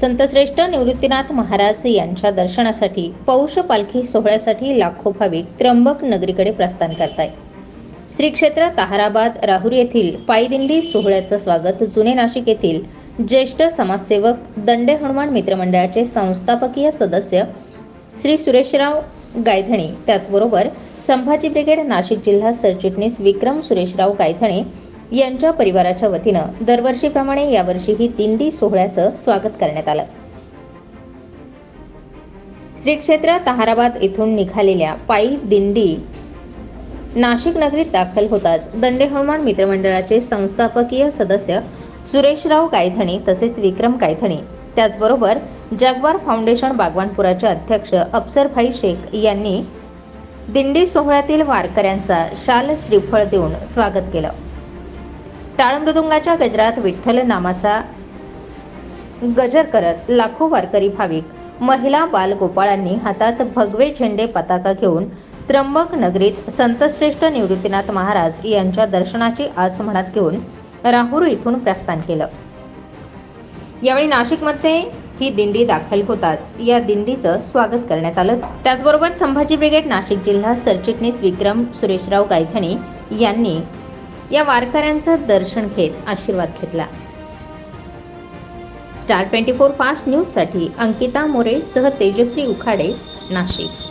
संतश्रेष्ठ निवृत्तीनाथ महाराज यांच्या दर्शनासाठी पौष पालखी सोहळ्यासाठी लाखो भाविक त्र्यंबक नगरीकडे प्रस्थान करताय श्री क्षेत्र ताहाराबाद राहुरी येथील पायदिंडी सोहळ्याचं स्वागत जुने नाशिक येथील ज्येष्ठ समाजसेवक दंडे हनुमान मित्रमंडळाचे संस्थापकीय सदस्य श्री सुरेशराव गायधणे त्याचबरोबर संभाजी ब्रिगेड नाशिक जिल्हा सरचिटणीस विक्रम सुरेशराव गायधणे यांच्या परिवाराच्या वतीनं दरवर्षीप्रमाणे यावर्षीही दिंडी सोहळ्याचं स्वागत करण्यात आलं. श्री क्षेत्र ताहाराबाद येथून निघालेल्या पायी दिंडी नाशिक नगरीत दाखल होताच दंडे हनुमान मित्रमंडळाचे संस्थापकीय सदस्य सुरेशराव गायधणे तसेच विक्रम गायधणे त्याचबरोबर जगवार फाउंडेशन बागवानपुराचे अध्यक्ष अफसरभाई शेख यांनी दिंडी सोहळ्यातील वारकऱ्यांचा शाल श्रीफळ देऊन स्वागत केलं. टाळमृदुंगाच्या गजरात विठ्ठल नामाचा गजर करत लाखो वारकरी भाविक महिला बालगोपाळांनी हातात भगवे झेंडे पताका घेऊन त्र्यंबक नगरीत संतश्रेष्ठ निवृत्तीनाथ महाराज यांच्या दर्शनाची आस म्हणत घेऊन राहुर इथून प्रस्थान केलं. यावेळी नाशिकमध्ये ही दिंडी दाखल होताच या दिंडीचं स्वागत करण्यात आलं. त्याचबरोबर संभाजी ब्रिगेड नाशिक जिल्हा सरचिटणीस विक्रम सुरेशराव गायखणी यांनी या वारकऱ्यांचं दर्शन घेत आशीर्वाद घेतला. स्टार ट्वेंटी फोर फास्ट न्यूजसाठी अंकिता मोरे सह तेजश्री उखाडे नाशिक.